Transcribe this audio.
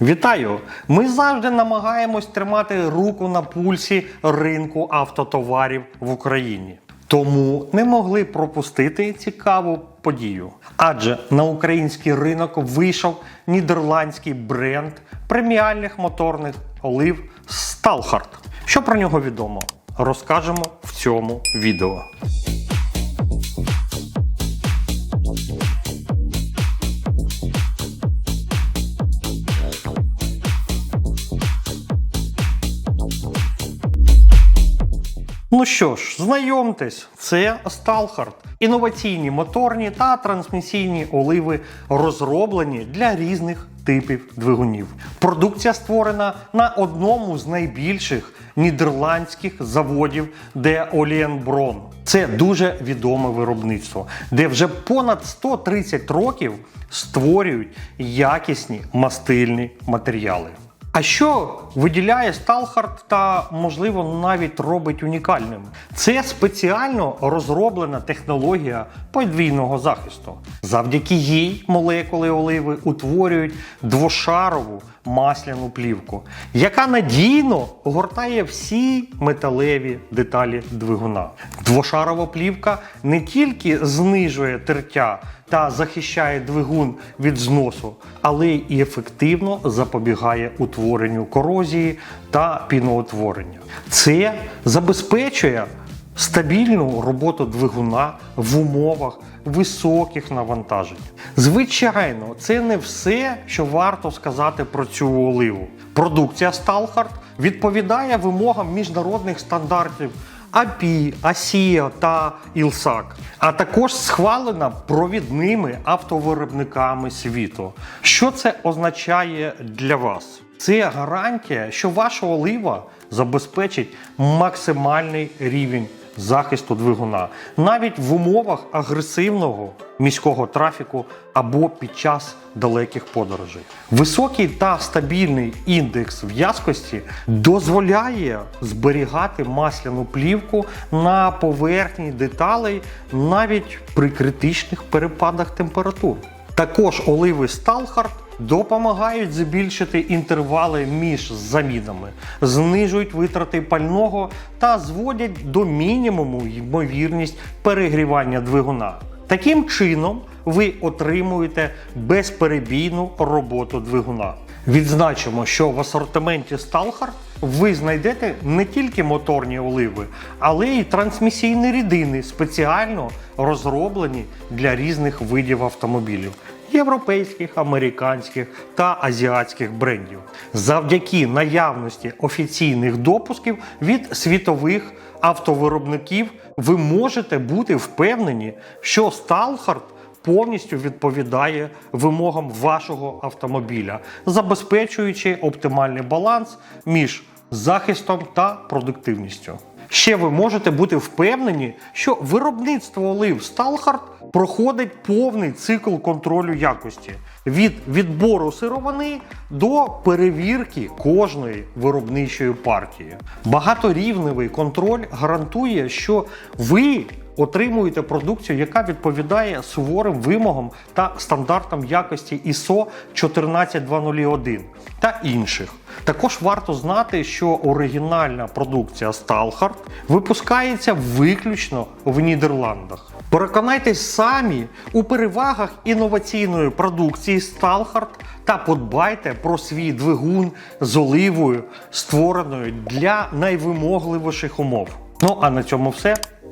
Вітаю! Ми завжди намагаємось тримати руку на пульсі ринку автотоварів в Україні. Тому не могли пропустити цікаву подію. Адже на український ринок вийшов нідерландський бренд преміальних моторних олив Stalhart. Що про нього відомо? Розкажемо в цьому відео. Ну що ж, знайомтесь, це Stalhart. Інноваційні моторні та трансмісійні оливи розроблені для різних типів двигунів. Продукція створена на одному з найбільших нідерландських заводів де Олієнброн. Це дуже відоме виробництво, де вже понад 130 років створюють якісні мастильні матеріали. А що виділяє Сталхард та, можливо, навіть робить унікальним? Це спеціально розроблена технологія подвійного захисту. Завдяки їй молекули оливи утворюють двошарову масляну плівку, яка надійно гортає всі металеві деталі двигуна. Двошарова плівка не тільки знижує тертя та захищає двигун від зносу, але й ефективно запобігає утворенню корозії та піноутворення. Це забезпечує стабільну роботу двигуна в умовах високих навантажень. Звичайно, це не все, що варто сказати про цю оливу. Продукція Stalhart відповідає вимогам міжнародних стандартів API, АСІЯ та ІЛСАК, а також схвалена провідними автовиробниками світу. Що це означає для вас? Це гарантія, що ваша олива забезпечить максимальний рівень захисту двигуна навіть в умовах агресивного міського трафіку або під час далеких подорожей. Високий та стабільний індекс в'язкості дозволяє зберігати масляну плівку на поверхні деталей навіть при критичних перепадах температур. Також оливи Stalhart допомагають збільшити інтервали між замінами, знижують витрати пального та зводять до мінімуму ймовірність перегрівання двигуна. Таким чином ви отримуєте безперебійну роботу двигуна. Відзначимо, що в асортименті Stalhart ви знайдете не тільки моторні оливи, але й трансмісійні рідини, спеціально розроблені для різних видів автомобілів європейських, американських та азіатських брендів. Завдяки наявності офіційних допусків від світових автовиробників ви можете бути впевнені, що Stalhart повністю відповідає вимогам вашого автомобіля, забезпечуючи оптимальний баланс між захистом та продуктивністю. Ще ви можете бути впевнені, що виробництво олив Сталхард проходить повний цикл контролю якості від відбору сировини до перевірки кожної виробничої партії. Багаторівневий контроль гарантує, що ви отримуєте продукцію, яка відповідає суворим вимогам та стандартам якості ISO 14201 та інших. Також варто знати, що оригінальна продукція Stalhart випускається виключно в Нідерландах. Переконайтесь самі у перевагах інноваційної продукції Stalhart та подбайте про свій двигун з оливою, створеною для найвимогливіших умов. Ну а на цьому все.